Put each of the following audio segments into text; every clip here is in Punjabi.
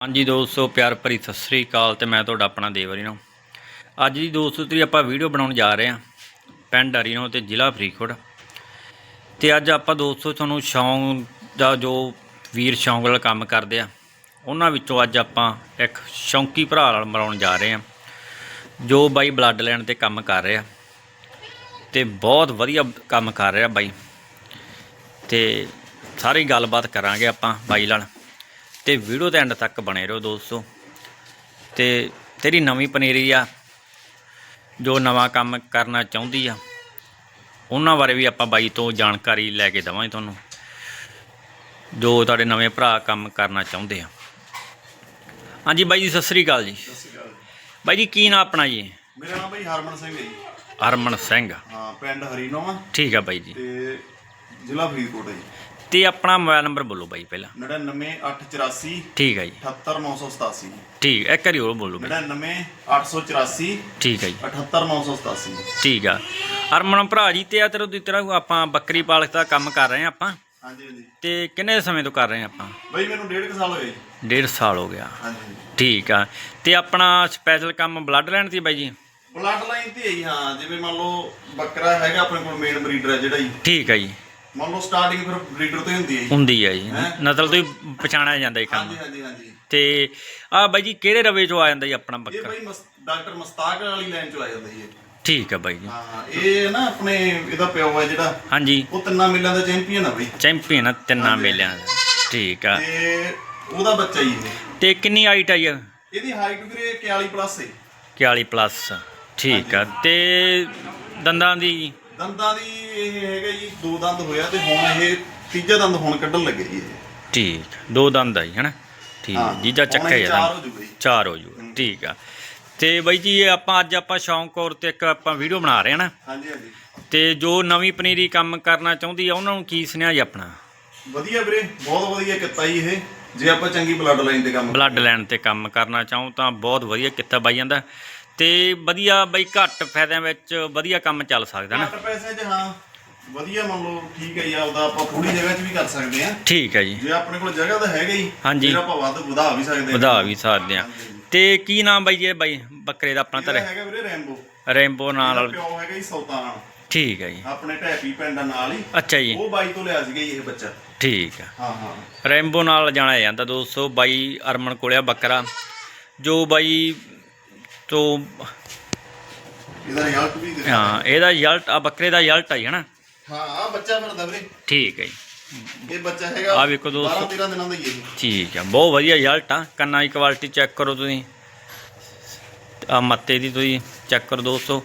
ਹਾਂਜੀ ਦੋਸਤੋ, ਪਿਆਰ ਭਰੀ ਸਤਿ ਸ੍ਰੀ ਅਕਾਲ ਤੇ ਮੈਂ ਤੁਹਾਡਾ ਆਪਣਾ ਦੇਵਰੀਨੋ ਅੱਜ ਦੀ ਦੋਸਤੋ ਤੇਰੀ ਆਪਾਂ ਵੀਡੀਓ ਬਣਾਉਣ ਜਾ ਰਹੇ ਹਾਂ, ਪਿੰਡ ਹਰੀਨੋ ਤੇ ਜ਼ਿਲ੍ਹਾ ਫਰੀਦਕੋਟ। ਤੇ ਅੱਜ ਆਪਾਂ ਦੋਸਤੋ, ਤੁਹਾਨੂੰ ਸ਼ੌਂਕ ਦਾ ਜੋ ਵੀਰ ਸ਼ੌਂਕ ਨਾਲ ਕੰਮ ਕਰਦੇ ਆ, ਉਹਨਾਂ ਵਿੱਚੋਂ ਅੱਜ ਆਪਾਂ ਇੱਕ ਸ਼ੌਂਕੀ ਭਰਾ ਨਾਲ ਮਿਲਾਉਣ ਜਾ ਰਹੇ ਹਾਂ, ਜੋ ਬਾਈ ਬਲੱਡ ਲੈਣ ਤੇ ਕੰਮ ਕਰ ਰਿਹਾ। ਤੇ ਬਹੁਤ ਵਧੀਆ ਕੰਮ ਕਰ ਰਿਹਾ ਬਾਈ। ਤੇ ਸਾਰੀ ਗੱਲਬਾਤ ਕਰਾਂਗੇ ਆਪਾਂ ਬਾਈ ਨਾਲ। ਤੇ ਵੀਡੀਓ ਦੇ ਐਂਡ ਤੱਕ ਬਣੇ ਰਹੋ ਦੋਸਤੋ। ਤੇ ਤੇਰੀ ਨਵੀਂ ਪਨੀਰੀ ਆ ਜੋ ਨਵਾਂ ਕੰਮ ਕਰਨਾ ਚਾਹੁੰਦੀ ਆ ਉਹਨਾਂ ਬਾਰੇ ਵੀ ਆਪਾਂ ਬਾਈ ਤੋਂ ਜਾਣਕਾਰੀ ਲੈ ਕੇ ਦਵਾਂਗੇ ਤੁਹਾਨੂੰ ਜੋ ਤੁਹਾਡੇ ਨਵੇਂ ਭਰਾ ਕੰਮ ਕਰਨਾ ਚਾਹੁੰਦੇ ਆ। ਹਾਂਜੀ ਬਾਈ ਜੀ ਸਤਿ ਸ੍ਰੀ ਅਕਾਲ ਜੀ। ਬਾਈ ਜੀ ਕੀ ਨਾਮ ਆਪਣਾ ਜੀ? ਮੇਰਾ ਨਾਮ ਭਾਈ ਹਰਮਨ ਸਿੰਘ ਹੈ ਜੀ। ਹਰਮਨ ਸਿੰਘ। ਹਾਂ ਪਿੰਡ ਹਰੀਨੋ ਆ ਠੀਕ ਆ ਬਾਈ ਜੀ। ਤੇ ਜ਼ਿਲ੍ਹਾ ਫਰੀਦਕੋਟ ਹੈ ਜੀ। ਤੇ ਆਪਣਾ ਮੋਬਾਈਲ ਨੰਬਰ ਬੋਲੋ ਬਾਈ ਪਹਿਲਾਂ। 99884 ਠੀਕ ਆ ਜੀ। 78987 ਠੀਕ ਇੱਕ ਵਾਰੀ ਹੋਰ ਬੋਲੋ ਬਾਈ। 99884 ਠੀਕ ਆ ਜੀ। 78987 ਠੀਕ ਆ। ਹਰਮਨ ਭਰਾ ਜੀ ਤੇ ਆ ਤੇਰੇ ਦੀ ਤਰ੍ਹਾਂ ਆਪਾਂ ਬੱਕਰੀ ਪਾਲਕ ਦਾ ਕੰਮ ਕਰ ਰਹੇ ਆ ਆਪਾਂ? ਹਾਂਜੀ ਹਾਂਜੀ। ਤੇ ਕਿੰਨੇ ਸਮੇਂ ਤੋਂ ਕਰ ਰਹੇ ਆ ਆਪਾਂ? ਬਈ ਮੈਨੂੰ ਡੇਢ ਕੁ ਸਾਲ ਹੋਏ ਜੀ। ਡੇਢ ਸਾਲ ਹੋ ਗਿਆ। ਹਾਂਜੀ ਠੀਕ ਆ। ਤੇ ਆਪਣਾ ਸਪੈਸ਼ਲ ਕੰਮ ਬਲੱਡ ਲੈਣ ਦੀ ਬਾਈ ਜੀ? ਬਲੱਡ ਲਾਈਨ ਤੇ ਹੈ ਜੀ ਹਾਂ। ਜਿਵੇਂ ਮੰਨ ਲਓ ਬੱਕਰਾ ਹੈਗਾ ਆਪਣੇ ਕੋਲ ਮੇਨ ਬਰੀਡਰ ਹੈ ਜਿਹੜਾ ਜੀ। ਠੀਕ ਆ ਜੀ। ਮੰਨ ਲਓ ਸਟਾਰਟਿੰਗ ਫਿਰ ਬਰੀਡਰ ਤੋਂ ਹੀ ਹੁੰਦੀ ਹੈ ਜੀ। ਹੁੰਦੀ ਆ ਜੀ। ਹੈਂ? ਨਸਲ ਤੋਂ ਹੀ ਪਛਾਣਿਆ ਜਾਂਦਾ ਇਹ ਕੰਮ। ਹਾਂਜੀ ਹਾਂਜੀ ਹਾਂਜੀ। ਤੇ ਆ ਬਾਈ ਜੀ ਕਿਹੜੇ ਰਵੇ ਚੋਂ ਆ ਜਾਂਦਾ ਜੀ ਆਪਣਾ ਇਹ ਬੱਕਰਾ? ਬਈ ਡਾਕਟਰ ਮਸਤਾਕ ਵਾਲੀ ਲਾਈਨ ਚੋਂ ਆ ਜਾਂਦਾ ਜੀ ਇਹ। ਠੀਕ ਆ ਬਾਈ ਜੀ। ਹਾਂ ਇਹ ਨਾ ਆਪਣੇ ਇਹਦਾ ਪਿਓ ਹੈ ਜਿਹੜਾ। ਹਾਂਜੀ। ਉਹ ਤਿੰਨਾਂ ਮੇਲਿਆਂ ਦਾ ਚੈਂਪੀਅਨ ਆ ਬਈ। ਚੈਂਪੀਅਨ ਆ ਤਿੰਨਾਂ ਮੇਲਿਆਂ ਦਾ। ਠੀਕ ਆ। ਤੇ ਉਹਦਾ ਬੱਚਾ ਹੀ ਇਹ। ਤੇ ਕਿੰਨੀ ਹਾਈਟ ਆ ਜੀ? ਇਹਦੀ ਹਾਈਟ ਵੀਰੇ 41 ਪਲੱਸ ਹੈ। 41 ਪਲੱਸ ਠੀਕ ਆ। ਤੇ ਦੰਦਾਂ ਦੀ ਦੰਦਾਂ ਦੀ ਇਹ ਹੈਗਾ ਜੀ ਦੋ ਦੰਦ ਹੋਇਆ ਤੇ ਹੁਣ ਇਹ ਤੀਜਾ ਦੰਦ ਹੁਣ ਕੱਢਣ ਲੱਗੇ ਜੀ ਇਹ। ਠੀਕ ਦੋ ਦੰਦ ਆ ਜੀ ਹਨਾ? ਠੀਕ ਹਾਂ, ਜੀਜਾ ਹੁਣ ਚੱਕਾ ਇਹ ਹੀ ਆ ਚਾਰ ਦੰਦ। ਹੋ ਜੂਗਾ ਜੀ। ਚਾਰ ਹੋ ਜੂ ਠੀਕ ਆ। ਤੇ ਬਾਈ ਜੀ ਇਹ ਆਪਾਂ ਅੱਜ ਆਪਾਂ ਸ਼ੌਂਕ ਔਰ ਤੇ ਇੱਕ ਆਪਾਂ ਵੀਡੀਓ ਬਣਾ ਰਹੇ ਹਾਂ ਨਾ? ਹਾਂਜੀ ਹਾਂਜੀ। ਤੇ ਜੋ ਨਵੀਂ ਪਨੀਰੀ ਕੰਮ ਕਰਨਾ ਚਾਹੁੰਦੀ ਆ ਉਹਨਾਂ ਨੂੰ ਕੀ ਸੁਨੇਹਾ ਜੀ ਆਪਣਾ? ਵਧੀਆ ਵੀਰੇ ਬਹੁਤ ਵਧੀਆ ਕੀਤਾ ਜੀ ਇਹ। ਜੇ ਆਪਾਂ ਚੰਗੀ ਬਲੱਡ ਲਾਈਨ ਤੇ ਕੰਮ ਬਲੱਡ ਲੈਣ ਤੇ ਕੰਮ ਕਰਨਾ ਚਾਹੋ ਤਾਂ ਬਹੁਤ ਵਧੀਆ ਕੀਤਾ ਬਾਈ ਜਾਂਦਾ। ਤੇ ਵਧੀਆ ਬਈ ਘੱਟ ਫਾਇਦਿਆਂ ਵਿੱਚ ਵਧੀਆ ਕੰਮ ਚੱਲ ਸਕਦਾ ਨਾ। ਘੱਟ ਪੈਸੇ 'ਚ ਹਾਂ ਵਧੀਆ ਮੰਨ ਲਓ ਠੀਕ ਹੈ ਜੀ ਆਪਦਾ ਆਪਾਂ ਥੋੜੀ ਜਗ੍ਹਾ 'ਚ ਵੀ ਕਰ ਸਕਦੇ ਆ ਠੀਕ ਹੈ ਜੀ। ਜੇ ਆਪਣੇ ਕੋਲ ਜਗ੍ਹਾ ਤਾਂ ਹੈਗਾ ਹੀ ਹਾਂਜੀ। ਫਿਰ ਆਪਾਂ ਵੱਧ ਵਧਾ ਵੀ ਸਕਦੇ ਹਾਂ। ਵਧਾ ਵੀ ਸਕਦੇ ਆ। ਤੇ ਕੀ ਨਾਮ ਬਾਈ ਜੀ ਇਹ ਬਾਈ ਬੱਕਰੇ ਦਾ ਆਪਣਾ ਧਰੇ ਹੈਗਾ ਵੀਰੇ ਰੈਂਬੋ। ਨਾਲ ਪਿਓ ਹੈਗਾ ਜੀ ਸੁਲਤਾਨ। ਠੀਕ ਹੈ ਜੀ। ਆਪਣੇ ਢੈਪੀ ਪਿੰਡ ਨਾਲ ਹੀ। ਅੱਛਾ ਜੀ। ਉਹ ਬਾਈ ਤੋਂ ਲਿਆ ਸੀਗਾ ਜੀ ਇਹ ਬੱਚਾ। ਠੀਕ ਆ। ਹਾਂ ਹਾਂ। ਰੈਂਬੋ ਨਾਲ ਜਾਣਾ ਜਾਂਦਾ ਦੋਸਤੋ ਬਾਈ ਅਰਮਨ ਕੋਲਿਆ ਬੱਕਰਾ। ਜੋ ਬਾਈ ਤੋਂ ਇਹਦਾ ਰਿਜ਼ਲਟ ਵੀ ਦਿਖਾ। ਹਾਂ ਇਹਦਾ ਰਿਜ਼ਲਟ ਆ ਬੱਕਰੇ ਦਾ ਰਿਜ਼ਲਟ ਆਈ ਹਨਾ? ਹਾਂ ਆ ਬੱਚਾ ਫਿਰਦਾ ਵੀਰੇ। ਠੀਕ ਹੈ ਜੀ। ਇਹ ਬੱਚਾ ਹੈਗਾ ਆਹ ਵੇਖੋ ਦੋਸਤੋ। 12 13 ਦਿਨਾਂ ਦਾ ਹੀ ਹੈ। ਠੀਕ ਆ ਬਹੁਤ ਵਧੀਆ ਰਿਜ਼ਲਟ ਆ। ਕੰਨਾਂ ਦੀ ਕੁਆਲਿਟੀ ਚੈੱਕ ਕਰੋ ਤੁਸੀਂ। ਆ ਮੱਤੇ ਦੀ ਤੁਸੀਂ ਚੈੱਕ ਕਰੋ ਦੋਸਤੋ।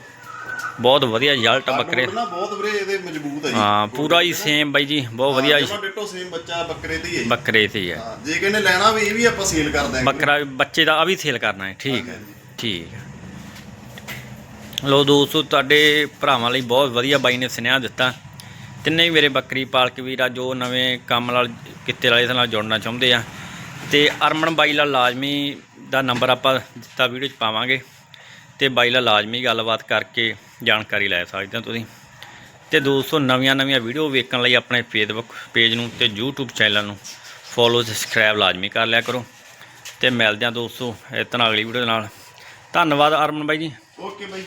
ਬਹੁਤ ਵਧੀਆ ਰਿਜ਼ਲਟ ਆ ਬੱਕਰੇ। ਨਾ ਬਹੁਤ ਵੀਰੇ ਇਹਦੇ ਮਜ਼ਬੂਤ ਹੈ ਜੀ। ਹਾਂ ਪੂਰਾ ਹੀ ਸੇਮ ਬਾਈ ਜੀ ਬਹੁਤ ਵਧੀਆ ਜਮਾ ਡਿੱਟੋ ਸੇਮ ਬੱਚਾ ਬੱਕਰੇ ਤੇ ਹੀ ਹੈ ਜੀ। ਬੱਕਰੇ ਤੇ ਹੀ ਹੈ। ਹਾਂ ਜੇ ਕਿਨੇ ਲੈਣਾ ਵੀ ਇਹ ਵੀ ਆਪਾਂ ਸੇਲ ਕਰ ਦਾਂਗੇ ਬੱਕਰਾ ਬੱਚੇ ਦਾ ਆ ਵੀ ਸੇਲ ਕਰਨਾ ਹੈ। ਠੀਕ ਹੈ। ਠੀਕ ਹੈ ਲੋ ਦੋਸਤੋ, ਤੁਹਾਡੇ ਭਰਾਵਾਂ ਲਈ ਬਹੁਤ ਵਧੀਆ ਬਾਈ ਨੇ ਸੁਨੇਹਾ ਦਿੱਤਾ। ਤਿੰਨੇ ਹੀ ਮੇਰੇ ਬੱਕਰੀ ਪਾਲਕ ਵੀਰ ਆ ਜੋ ਨਵੇਂ ਕੰਮ ਨਾਲ, ਕਿੱਤੇ ਵਾਲੇ ਨਾਲ ਜੁੜਨਾ ਚਾਹੁੰਦੇ ਆ। ਤੇ ਅਰਮਨ ਬਾਈ ਨਾਲ ਲਾਜ਼ਮੀ ਦਾ ਨੰਬਰ ਆਪਾਂ ਦਿੱਤਾ ਵੀਡੀਓ 'ਚ ਪਾਵਾਂਗੇ। ਤੇ ਬਾਈ ਨਾਲ ਲਾਜ਼ਮੀ ਗੱਲਬਾਤ ਕਰਕੇ ਜਾਣਕਾਰੀ ਲੈ ਸਕਦੇ ਹੋ ਤੁਸੀਂ। ਤੇ ਦੋਸਤੋ, ਨਵੀਆਂ ਨਵੀਆਂ ਵੀਡੀਓ ਵੇਖਣ ਲਈ ਆਪਣੇ ਫੇਸਬੁੱਕ ਪੇਜ ਨੂੰ ਤੇ YouTube ਚੈਨਲ ਨੂੰ ਫੋਲੋ ਤੇ ਸਬਸਕ੍ਰਾਈਬ ਲਾਜ਼ਮੀ ਕਰ ਲਿਆ ਕਰੋ। ਤੇ ਮਿਲਦੇ ਹਾਂ ਦੋਸਤੋ, ਇਸ ਤਰ੍ਹਾਂ ਅਗਲੀ ਵੀਡੀਓ ਨਾਲ। ਧੰਨਵਾਦ ਅਰਮਨ ਬਾਈ ਜੀ। Okay bye.